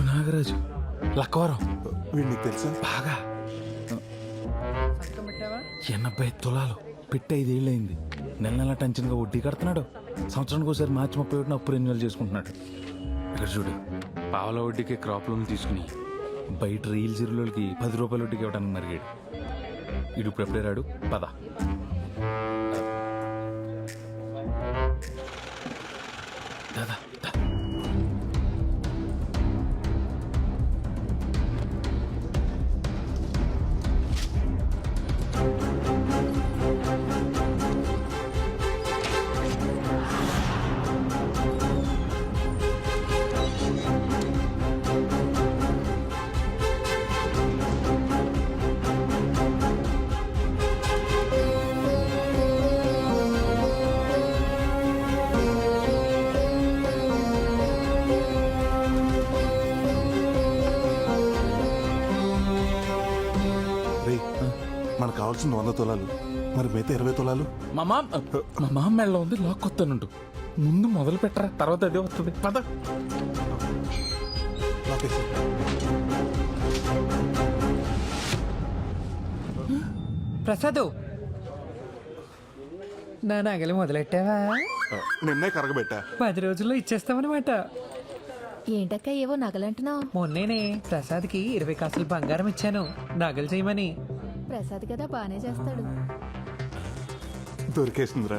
పుట్టు నాగరాజు లక్కవరం వీడికి తెలుసా? బాగా. ఎనభై తులాలు. పెట్టి ఐదేళ్ళయింది. నెల నెల టెన్షన్గా వడ్డీ కడుతున్నాడు. సంవత్సరానికి ఒకసారి మార్చి ముప్పై ఒకటిన అప్పు రెన్యువల్ చేసుకుంటున్నాడు. ఇక్కడ చూడు. పావుల వడ్డీకి క్రాప్ లోన్ తీసుకుని బయట రీల్ జీరోలకి పది రూపాయల వడ్డీకి ఇవ్వడానికి మరిగాడు. ఇడు ఇప్పుడు ఎప్పుడే రాడు? పద. మనకు కావాల్సిన వంద తులాలు. మరి మిగతా ఇరవై తులాలు? మా మామ మా మామ మెళ్ళ ఉంది లాక్ కొత్తానుండు. ముందు మొదలు పెట్టరా తర్వాత అదే వస్తుంది. పద. లాకేసి. ప్రసాద్. నా నగలు మొదలెట్టావా? నిన్నే కరగబెట్టా. పది రోజుల్లో ఇచ్చేస్తామన్నమాట ఏంటక్క ఏవో నగలంటున్నావు? మొన్నేనే ప్రసాద్కి ఇరవై కాసులు బంగారం ఇచ్చాను. నగలు చేయమని. ప్రసాద్ కదా బానే చేస్తాడు. దొరికేసిందిరా.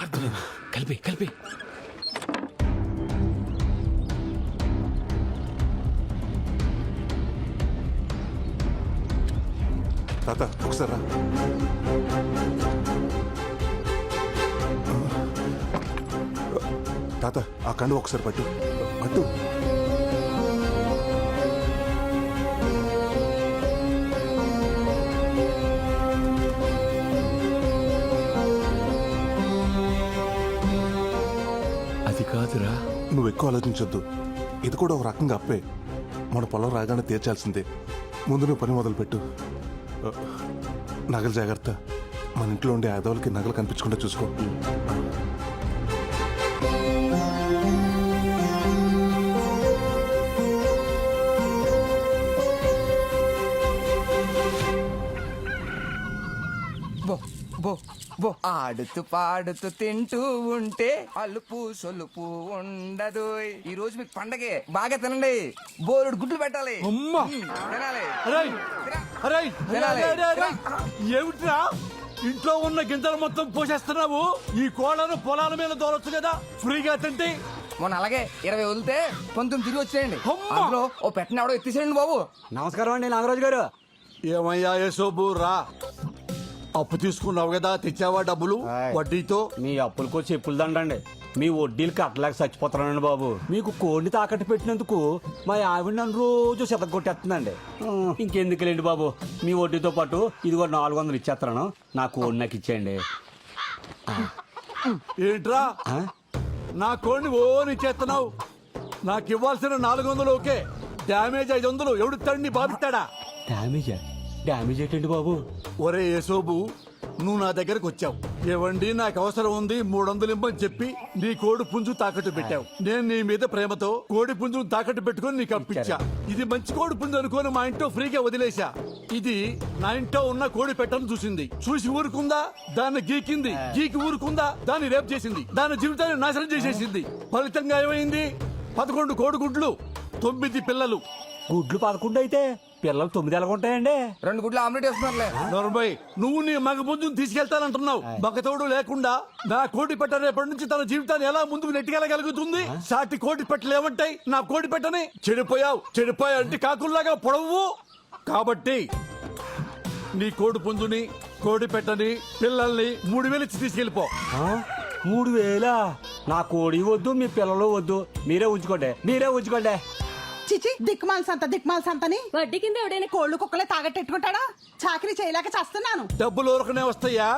అర్థమైంది. కలిపి కలిపి. తాత ఒకసారి రా. తాత ఆ కండు ఒకసారి పట్టు. పట్టు. అది కాదురా నువ్వు ఎక్కువ ఆలోచించొద్దు. ఇది కూడా ఒక రకంగా అప్పే. మన పొలం రాగానే తీర్చాల్సిందే. ముందు నువ్వు పని మొదలుపెట్టు. నగలు జాగ్రత్త. మన ఇంట్లో ఉండే ఆదవులకి నగలు కనిపించకుండా చూసుకో. బో బో. ఆడుతూ పాడుతూ తింటూ ఉంటే అలుపు సొలుపు ఉండదు. ఈ రోజు మీకు పండగే. బాగా తినండి. బోరుడు గుడ్లు పెట్టాలి. తినాలి! తినాలి. ఏమిట్రా? ఇంట్లో ఉన్న గింజలు మొత్తం పోషేస్తున్నావు ఈ కోళ్ళను పొలాల మీద దోలొచ్చు కదా? ఫ్రీగా తింటే? మొన్న అలాగే ఇరవై వదిలితే పంతొమ్మిది తిరిగి వచ్చేయండి. అమ్మా! అందులో ఓ పెట్టిన ఎవడో ఎత్తేసేయండి బాబు. నమస్కారం అండి నాగరాజు గారు. ఏమయ్యా యశోబు రా అప్పు తీసుకున్నావు కదా తెచ్చావా డబ్బులు? ఆయ్. వడ్డీతో? మీ అప్పులకు చెప్పులు దండండి. మీ వడ్డీలు కట్టలేక చచ్చిపోతున్నానండి బాబు. మీకు కోడిని తాకట్టు పెట్టినందుకు మా ఆవిడ నన్ను రోజు శత కొట్టేస్తుందండి ఇంకెందుకులేండి బాబు? మీ వడ్డీతో పాటు ఇదిగో నాలుగు వందలు ఇచ్చేస్తున్నాను నా కోడి నాకు ఇచ్చేయండి. ఏంట్రా? ఆ? నా కోడిని ఓని చేస్తున్నావు నాకు ఇవ్వాల్సిన నాలుగు వందలు ఓకే. డ్యామేజ్ ఐదు వందలు ఎవడు తండ్రి బాధిస్తాడా? డ్యామేజా? డ్యామేజ్ ఏంటండి బాబు? ఒరే యేసోబు నువ్వు నా దగ్గరకు వచ్చావు. ఏవండి నాకు అవసరం ఉంది మూడు వందలు ఇమ్మని చెప్పి నీ కోడి పుంజు తాకట్టు పెట్టావు. నేను నీ మీద ప్రేమతో కోడి పుంజును తాకట్టు పెట్టుకొని నీకు అప్పించా. ఇది మంచి కోడి పుంజు అనుకొని మా ఇంట్లో ఫ్రీగా వదిలేశా. ఇది నా ఇంట్లో ఉన్న కోడి పెట్టను చూసింది. చూసి ఊరుకుందా? దాన్ని గీకింది. గీకి ఊరుకుందా? దాన్ని రేప్ చేసింది. దాని జీవితాన్ని నాశనం చేసేసింది. ఫలితంగా ఏమైంది? పదకొండు కోడి గుడ్లు తొమ్మిది పిల్లలు. గుడ్లు పదకొండు అయితే పిల్లలు తొమ్మిది ఎలా ఉంటాయండి. రెండు గుడ్లు ఆమ్లెట్ వేస్తున్నారులే. నలభై నువ్వు నీ మగ పుంజుని తీసుకెళ్తానంటున్నావు. మగతోడు లేకుండా నా కోటి పెట్ట రేపటి నుంచి తన జీవితాన్ని ఎలా ముందుకు నెట్టుకెళ్ళగలుగుతుంది సాటి కోటి పెట్టలు ఏమంటాయి? నా కోటి పెట్టని చెడిపోయావు. చెడిపోయా అంటే కాకుల్లాగా పొడవు. కాబట్టి నీ కోడి పుంజుని కోడి పెట్టని పిల్లల్ని మూడు వేలు ఇచ్చి తీసుకెళ్ళిపో. ఆ? మూడు వేలా? నా కోడి వద్దు మీ పిల్లలు వద్దు. మీరే ఉంచుకోండి. మీరే ఉంచుకోండి. చిచి దిక్మాల్ సంత దిక్మాల్ సంతని వడ్డీ కింద ఎవడైనా కోళ్ళు కుక్కలే తాగట్టెట్టుకుంటాడా చాకరీ చేయలేక చేస్తున్నాను. డబ్బులు ఊరకనే వస్తాయా?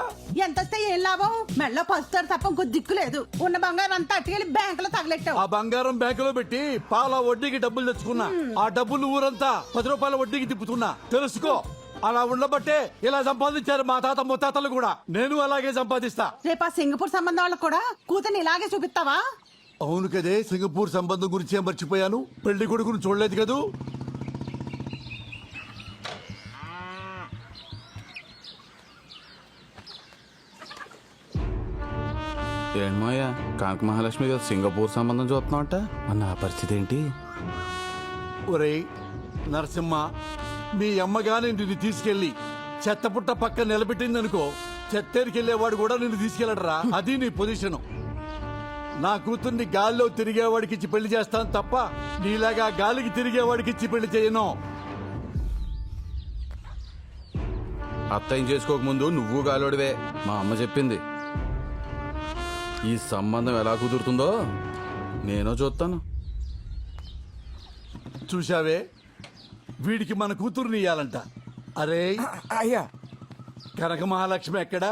ఎంత వస్తే ఏం లాభం? మెళ్ళో పసుతారు తప్ప ఇంకో దిక్కు లేదు. ఉన్న బంగారం అంతా అట్టుకెళ్ళి బ్యాంకులో తగలెట్టావు. ఆ బంగారం బ్యాంకులో పెట్టి పాల వడ్డీకి డబ్బులు తెచ్చుకున్నా. ఆ డబ్బులు ఊరంతా పది రూపాయల వడ్డీకి తిప్పుతున్నా. తెలుసుకో అలా ఉండబట్టే ఇలా సంపాదించారు మా తాత ముత్తాతలు కూడా. నేను అలాగే సంపాదిస్తా. రేపు ఆ సింగపూర్ సంబంధం వాళ్ళకు కూడా కూతుర్ని ఇలాగే చూపిస్తావా? అవును కదే సింగపూర్ సంబంధం గురించి ఏం మర్చిపోయాను. పెళ్ళి కొడుకును చూడలేదు కదూ? ఏంటమ్మయ్యా కాంక మహాలక్ష్మి గారు సింగపూర్ సంబంధం చూస్తున్నావంట? మరి నా పరిస్థితి ఏంటి? ఒరేయ్ నరసింహ మీ అమ్మగాని నిన్ను తీసుకెళ్ళి చెత్తపుట్ట పక్క నిలబెట్టిందనుకో చెత్తేరికి వెళ్ళేవాడు కూడా నిన్ను తీసుకెళ్ళడరా? అది నీ పొజిషను. నా కూతుర్ని గాల్లో తిరిగేవాడికి ఇచ్చి పెళ్ళి చేస్తాను తప్ప నీలాగా గాలికి తిరిగేవాడికి ఇచ్చి పెళ్ళి చేయను అత్తయ్యం చేసుకోకముందు నువ్వు గాలోడివే మా అమ్మ చెప్పింది ఈ సంబంధం ఎలా కుదురుతుందో నేను చూస్తాను చూశావే వీడికి మన కూతుర్ని ఇయ్యాలంట అరే అయ్యా కనక మహాలక్ష్మి ఎక్కడా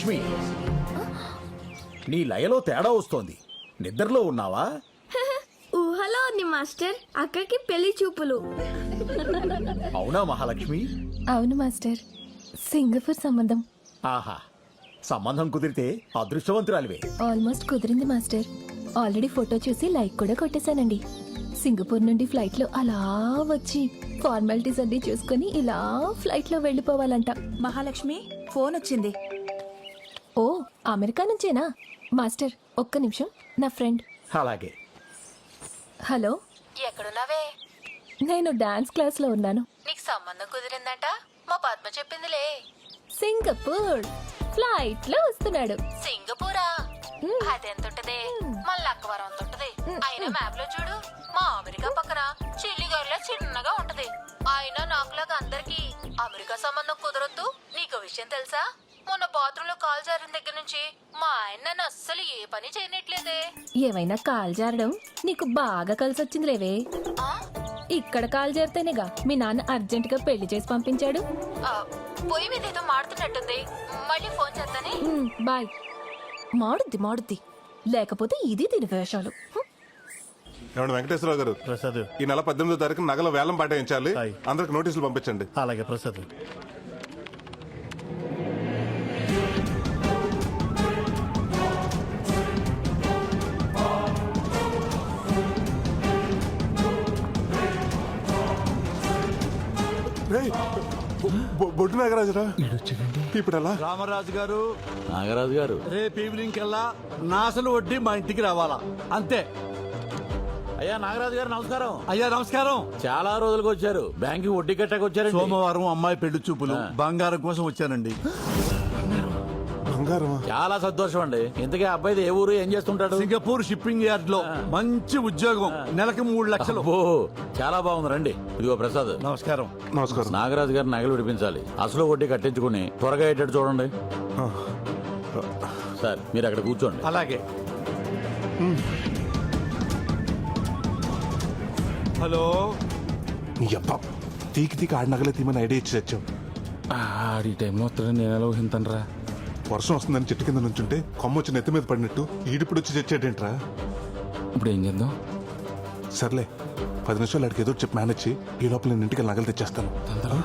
మహాలక్ష్మి నీ లయలో తేడా వస్తోంది. నిద్రలో ఉన్నావా? ఊహలో ఉంది మాస్టర్. అక్కకి పెళ్ళి చూపులు. అవునా మహాలక్ష్మి? అవును మాస్టర్. సింగపూర్ సంబంధం. ఆహా. సంబంధం కుదిరితే అదృష్టవంతురాలివే. ఆల్మోస్ట్ కుదిరింది మాస్టర్. ఆల్రెడీ ఫోటో చూసి లైక్ కూడా కొట్టేశానండి. సింగపూర్ నుండి ఫ్లైట్లో అలా వచ్చి ఫార్మాలిటీస్ అన్ని చూసుకొని ఇలా ఫ్లైట్లో వెళ్ళిపోవాలంట. మహాలక్ష్మి ఫోన్ వచ్చింది. ఓ అమెరికా నుంచేనా? మాస్టర్ ఒక్క నిమిషం. నా ఫ్రెండ్. అలాగే. హలో. ఎక్కడున్నావే? నేను డాన్స్ క్లాస్లో ఉన్నాను. నీకు సంబంధం కుదిరిందంట? మా పద్మ చెప్పిందిలే. సింగపూర్. ఫ్లైట్లో వస్తున్నాడు. సింగపూరా? అదెంత ఉంటది మన లక్కవరం అంత ఉంటది అయినా మ్యాప్లో చూడు. మా అమెరికా పక్కన చిల్లిగారిలా చిన్నగా ఉంటది. అయినా నాకులాగా అందరికి అమెరికా సంబంధం కుదరొద్దు? నీకు విషయం తెలుసా? మొన్న బాత్రూమ్లో కాల్ జారిన దగ్గర నుంచి మా ఆయన నన్ను అస్సలు ఏ పని చేయనట్లేదే. ఏమైనా కాల్ జారడం? నీకు బాగా కలిసి వచ్చింది లేవే. ఇక్కడ కాల్ జారితేనేగా మీ నాన్న అర్జెంట్గా పెళ్ళి చేసి పంపించాడు. ఆ, పొయ్యి మీద ఏదో మాడుతున్నట్టుంది. మళ్ళీ ఫోన్ చేస్తానే బాయ్. మాడుద్ది మాడుద్ది. లేకపోతే ఇది దీని వేషాలు. ఏమండి వెంకటేశ్వరరావు గారు? ప్రసాద్. ఈ నెల పద్దెనిమిదో తారీఖు నగల వేలం పాటించాలి. అందరికి నోటీసులు పంపించండి. అలాగే ప్రసాద్. బొడ్డు నాగరాజురా? ఇప్పుడు ఎలా రామరాజు గారు నాగరాజు గారు. రేపు ఈవినింగ్ కల్లా నాసలు వడ్డీ మా ఇంటికి రావాలా? అంతే. అయ్యా నాగరాజు గారు నమస్కారం. అయ్యా నమస్కారం. చాలా రోజులకు వచ్చారు. బ్యాంక్ వడ్డీ కట్టకు వచ్చారు సోమవారం అమ్మాయి పెళ్ళి చూపులు బంగారం కోసం వచ్చానండి. బంగారమా? చాలా సంతోషం అండి ఇంతకీ ఆ అబ్బాయిది ఏ ఊరు? ఏం చేస్తుంటాడు? సింగపూర్ షిప్పింగ్ యార్డ్లో మంచి ఉద్యోగం. నెలకి మూడు లక్షలు. అబ్బో చాలా బాగుంది. రండి. ఇదిగో ప్రసాద్. నమస్కారం. నమస్కారం. నాగరాజు గారు నగలు విడిపించాలి. అసలు వడ్డీ కట్టించుకుని త్వరగా అయ్యేటట్టు చూడండి. సార్ మీరు అక్కడ కూర్చోండి. అలాగే. హలో. నీ అబ్బా తీకి తీకి ఆడి నగలే తీమని ఐడియా ఇచ్చి తెచ్చావు. ఆడి టైంలో వస్తాడని నేను ఎలా ఊహింతనరా వర్షం వస్తుందని చెట్టు కింద నుంచుంటే కొమ్మ వచ్చి నెత్తి మీద పడినట్టు ఈడిప్పుడు వచ్చి తెచ్చాడేంట్రా ఇప్పుడు ఏం చేద్దాం? సర్లే పది నిమిషాలు అడిగి ఏదో ఒకటి చెప్పి మేనేజ్ చేయి. ఈ లోపల నేను ఇంటికి నగలు తెచ్చేస్తాను. తొందరగా?